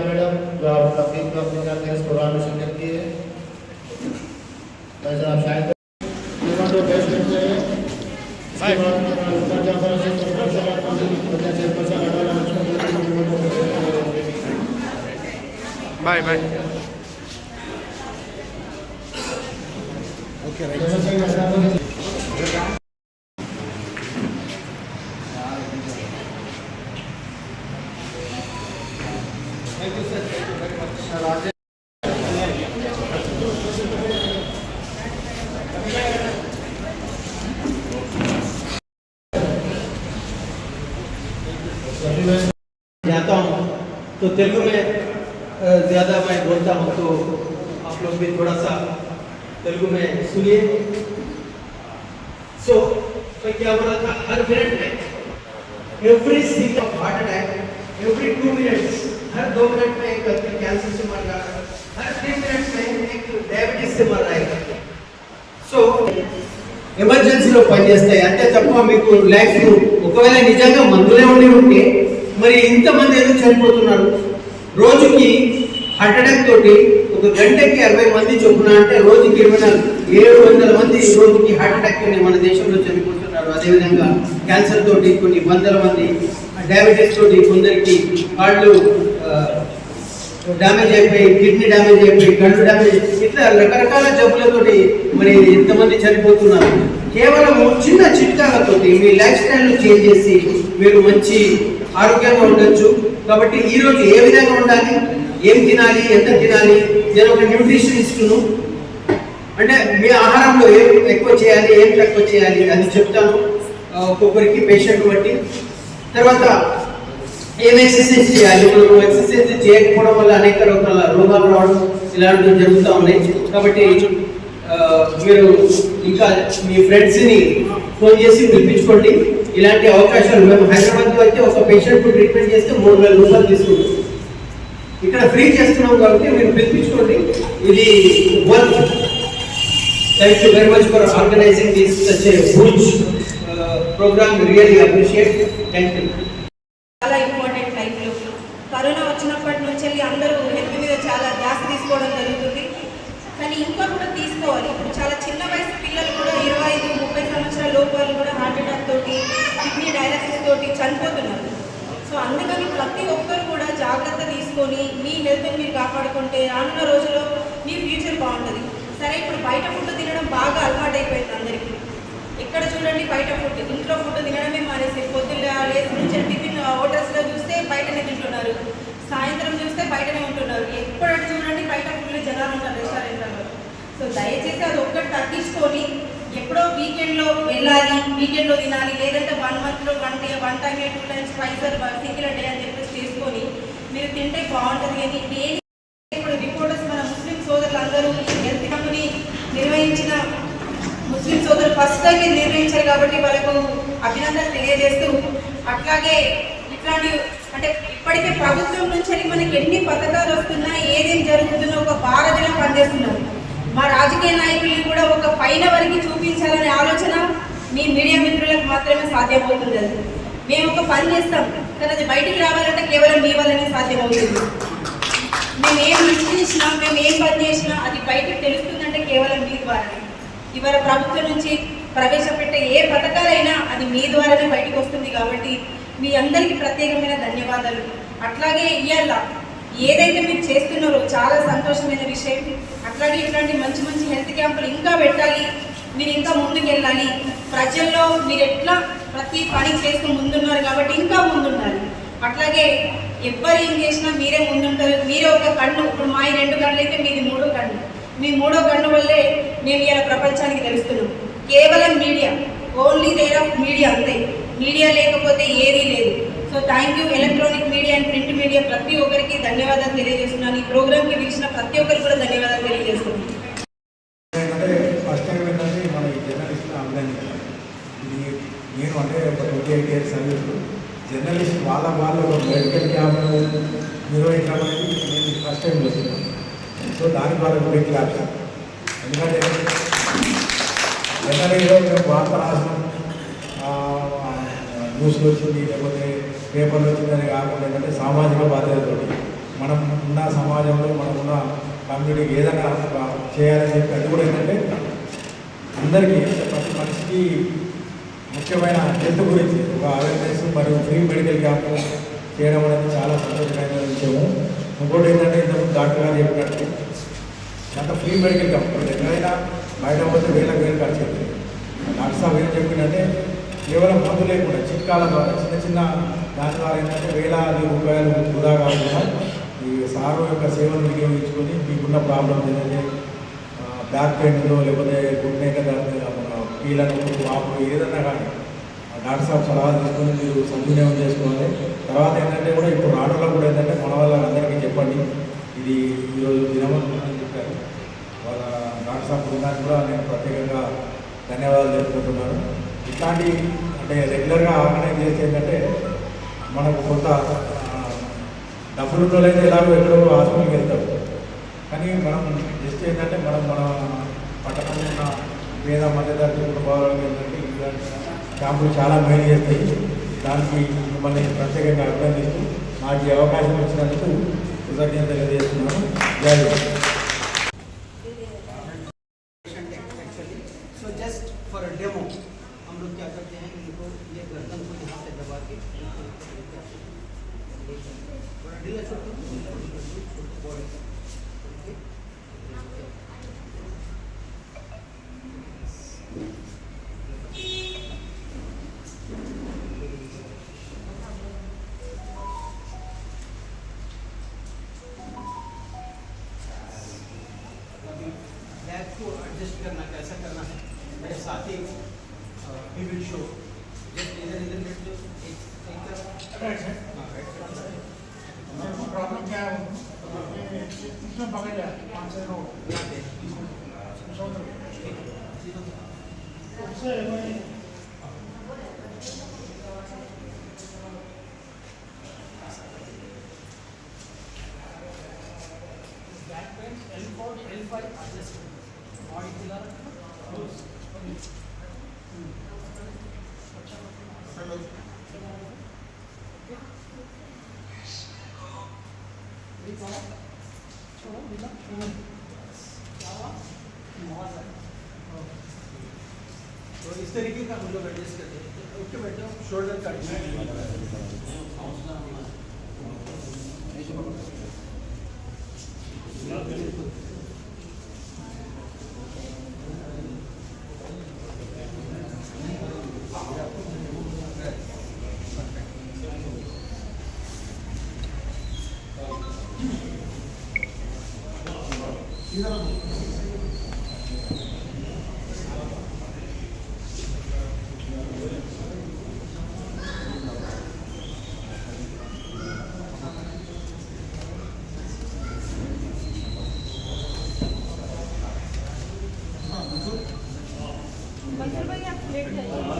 बहुत मैडम जो आप तकलीफ़ को अपने करते हैं इस प्रोग्राम में शिरकत की है? वैसे आप शायद तो बेस्ट करते हैं। బాయ్ బాయ్ जाता हूँ तो तेलुगु में अ, ज़्यादा मैं बोलता हूँ तो आप लोग भी थोड़ा सा तेलुगु में सुनिए सो मैं क्या बोला था हर मिनट में every single heart attack every two minutes हर दो मिनट में एक व्यक्ति कैंसर से मर रहा है हर थ्री मिनट्स में एक डायबिटीज से मर रहा है సో ఎమర్జెన్సీలో పనిచేస్తాయి అంతే తప్ప మీకు లైఫ్ ఒకవేళ నిజంగా మందులే ఉండి ఉంటే మరి ఇంతమంది ఎందుకు చనిపోతున్నారు? రోజుకి హార్ట్ అటాక్ తోటి ఒక గంటకి అరవై మంది చొప్పున అంటే రోజుకి ఇరవై నాలుగు ఏడు వందల మంది రోజుకి హార్ట్ అటాక్ మన దేశంలో చనిపోతున్నారు. అదేవిధంగా క్యాన్సర్ తోటి కొన్ని వందల మంది డయాబెటీస్ తోటి కొందరికి వాళ్ళు డ్యామేజ్ అయిపోయి కిడ్నీ డ్యామేజ్ అయిపోయి కళ్ళు డ్యామేజ్ ఇట్లా రకరకాల జబ్బులతోటి మరి ఎంతమంది చనిపోతున్నారు. కేవలం చిన్న చిట్కాలతోటి మీ లైఫ్ స్టైల్ చేంజ్ చేసి మీరు మంచి ఆరోగ్యంగా ఉండొచ్చు. కాబట్టి ఈ రోజు ఏ విధంగా ఉండాలి? ఏం తినాలి? ఎంత తినాలి? నేను ఒక న్యూట్రిషనిస్ట్ను. అంటే మీ ఆహారంలో ఏం ఎక్కువ చేయాలి? ఏం తక్కువ చేయాలి? అది చెప్తాను. ఒక్కొక్కరికి పేషెంట్ బట్టి. తర్వాత ఏం ఎక్సర్సైజ్ చేయాలి? మనం ఎక్సర్సైజ్ చేయకపోవడం వల్ల అనేక రకాల రోగాలు రావడం ఇలాంటివి జరుగుతూ ఉన్నాయి. కాబట్టి మీరు ఇంకా మీ ఫ్రెండ్స్ని ఫోన్ చేసి పిలిపించుకోండి. ఇలాంటి అవకాశాలు మేము హైదరాబాద్లో అయితే ఒక పేషెంట్ ట్రీట్మెంట్ చేస్తే మూడు వేల రూపాయలు తీసుకుంటాం. ఇక్కడ ఫ్రీ చేస్తున్నాం కాబట్టి మీరు పిలిపించుకోండి. ఇది work thank you very much for organising this such a programme really appreciate thank you చాలా ఇంపార్టెంట్ లైఫ్లో కరోనా వచ్చినప్పటి నుంచి వెళ్ళి అందరూ హెల్త్ మీద చాలా ధ్యాస తీసుకోవడం జరుగుతుంది కానీ ఇంకా కూడా తీసుకోవాలి ఇప్పుడు చాలా చిన్న వయసు పిల్లలు కూడా ఇరవై ఐదు ముప్పై సంవత్సరాల లోపు వాళ్ళు కూడా హార్ట్ అటాక్ తోటి కిడ్నీ డయాలసిస్ తోటి చనిపోతున్నారు. సో అందుకని ప్రతి ఒక్కరు కూడా జాగ్రత్త తీసుకొని మీ హెల్త్ని మీరు కాపాడుకుంటే రానున్న రోజుల్లో మీ ఫ్యూచర్ బాగుంటుంది. సరే ఇప్పుడు బయట ఫుడ్ తినడం బాగా అలవాటు అయిపోయింది అందరికీ. ఎక్కడ చూడండి బయట ఫుడ్ ఇంట్లో ఫుడ్ తినడమే మానేసి పొద్దున్న లేచి నుంచి టిఫిన్ హోటల్స్లో చూస్తే బయటనే తింటున్నారు. సాయంత్రం చూస్తే బయటనే ఉంటున్నారు. ఎప్పుడు చూడండి బయట ఫుడ్ జనాలు ఉంటారు రెస్టారెంట్లలో. సో దయచేసి అది ఒక్కటి తగ్గించుకొని ఎప్పుడో వీకెండ్లో వెళ్ళాలి వీకెండ్లో తినాలి లేదంటే వన్ మంత్లో one day one time two times twice single day అని చెప్పేసి చేసుకొని మీరు తింటే బాగుంటుంది. అని డైలీ ఇప్పుడు రిపోర్టర్స్ మన ముస్లిం సోదరులందరూ ఈ హెల్త్ కంపెనీ నిర్వహించిన ముస్లిం సోదరులు ఫస్ట్ టైం నిర్వహించారు కాబట్టి వాళ్ళకు అభినందనలు తెలియజేస్తూ అట్లాగే ఇట్లాంటి అంటే ఇప్పటికే ప్రభుత్వం నుంచి మనకి ఎన్ని పథకాలు వస్తున్నా ఏదేం జరుగుతున్నా ఒక బారదిలో పనిచేస్తున్నాం. మా రాజకీయ నాయకుల్ని కూడా ఒక పైన వరకు చూపించాలనే ఆలోచన మీ మీడియా మిత్రులకు మాత్రమే సాధ్యమవుతుంది అది మేము ఒక పని చేస్తాం కానీ అది బయటికి రావాలంటే కేవలం మీ వల్లనే సాధ్యమవుతుంది. మేము ఏం చేసినా మేము ఏం పని చేసినా అది బయటకు తెలుస్తుందంటే కేవలం మీ ద్వారానే. ఇవాళ ప్రభుత్వం నుంచి ప్రవేశపెట్టే ఏ పథకాలైనా అది మీ ద్వారానే బయటకు వస్తుంది కాబట్టి మీ అందరికీ ప్రత్యేకమైన ధన్యవాదాలు. అట్లాగే ఇవాళ ఏదైతే మీరు చేస్తున్నారో చాలా సంతోషమైన విషయం. అట్లాగే ఇట్లాంటి మంచి మంచి హెల్త్ క్యాంపులు ఇంకా పెట్టాలి. మీరు ఇంకా ముందుకెళ్ళాలి. ప్రజల్లో మీరు ఎట్లా ప్రతి పని చేస్తూ ముందున్నారు కాబట్టి ఇంకా ముందుండాలి అట్లాగే ఎవ్వరు ఏం చేసినా మీరే ముందుంటారు. మీరే ఒక కన్ను. ఇప్పుడు మా ఈ రెండు కళ్ళు అయితే మీది మూడో కన్ను. మీ మూడో కన్ను వల్లే మేము ఇలా ప్రపంచానికి తెలుస్తున్నాం. కేవలం media. Only there of media అంతే. మీడియా లేకపోతే ఏదీ లేదు. So thank you electronic media and print media ప్రతి ఒక్కరికి ధన్యవాదాలు తెలియజేస్తున్నాను. ఈ ప్రోగ్రామ్కి పిలిచిన ప్రతి ఒక్కరికి కూడా ధన్యవాదాలు తెలియజేస్తున్నాను. ఫస్ట్ టైం జర్నలిస్ట్ నేను అంటే ఒక twenty eight years service journalist వాళ్ళ వాళ్ళు ఒక మెడికల్ క్యాంప్ నిర్వహించడం అనేది నేను ఫస్ట్ టైం చూస్తున్నాను సో దానికి వాళ్ళకి కూడా క్లాప్స్ ఎందుకంటే జర్నలిస్ట్లో మేము వార్త రాసినాం న్యూస్లో వచ్చింది లేకపోతే పేపర్లో వచ్చిందని కాకుండా ఏంటంటే సామాజిక బాధ్యతతోటి మనం ఉన్న సమాజంలో మనం ఉన్న కమ్యూనిటీకి ఏదైనా ఒక చేయాలని చెప్పి అది కూడా ఏంటంటే అందరికీ ప్రతి మనిషికి ముఖ్యమైన హెల్త్ గురించి ఒక అవేర్నెస్ మరియు ఫ్రీ మెడికల్ క్యాంప్ చేయడం అనేది చాలా సంతోషకరమైన విషయము. ఇంకోటి ఏంటంటే ఇంతకుముందు డాక్టర్ గారు చెప్పినట్టు అంత ఫ్రీ మెడికల్ క్యాంప్ ఎక్కడైనా బయట పోతే వేలకు వేలు ఖర్చు అవుతుంది. డాక్టర్ సాబ్ ఏం చెప్పిందంటే కేవలం మందు లేకుండా చిట్కాల ద్వారా చిన్న చిన్న దాని ద్వారా ఏంటంటే వేలాది రూపాయలు వృధా కాకుండా ఈ సారు యొక్క సేవలు వినియోగించుకొని మీకున్న ప్రాబ్లమ్స్ ఏంటంటే బ్యాక్ పెయిన్లో లేకపోతే గుడ్ నేక మన కీళ్ళను వాపులు ఏదన్నా కానీ డాక్టర్ సాబ్ సలహా తీసుకొని మీరు సద్వినియోగం చేసుకోవాలి. తర్వాత ఏంటంటే కూడా ఇప్పుడు రావడంలో కూడా ఏంటంటే మన వాళ్ళందరికీ చెప్పండి. ఇది ఈరోజు దినమని చెప్పారు. వాళ్ళ డాక్టర్ సాబ్ బృందానికి కూడా నేను ప్రత్యేకంగా ధన్యవాదాలు తెలుపుకుంటున్నాను ఇట్లాంటి అంటే రెగ్యులర్గా ఆర్గనైజ్ చేస్తే ఏంటంటే మనకు కొంత డబ్బులు ఉన్నోళ్ళైతే ఎలాగో ఎక్కడో హాస్పిటల్కి వెళ్తారు. కానీ మనం జస్ట్ ఏంటంటే మనం మన పట్టణంలో ఉన్న పేద మధ్యతరగతి కుటుంబాలకు ఏంటంటే ఇలాంటి క్యాంపులు చాలా మేలు చేస్తాయి. దానికి మిమ్మల్ని ప్రత్యేకంగా అభినందిస్తూ నాకు ఈ అవకాశం ఇచ్చినందుకు కృతజ్ఞత తెలియజేస్తున్నాను. జై प्रॉब्लम क्या है उसमें पकड़ जाए पाँच छः लोग उससे वही back bend, L4, L5 adjustment. Molecular, close. Hmm. तो इस तरीके का हम लोग एडजस्ट करते हैं ओके बेटा shoulder Mas você vai a frente aí.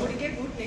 गुड़के घुटने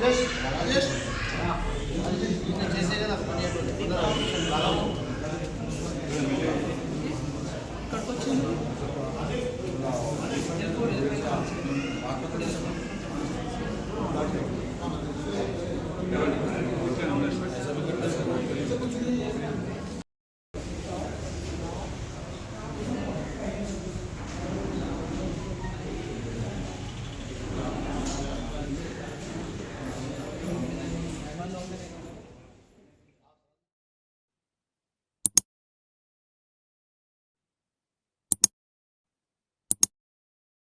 Yes, yes.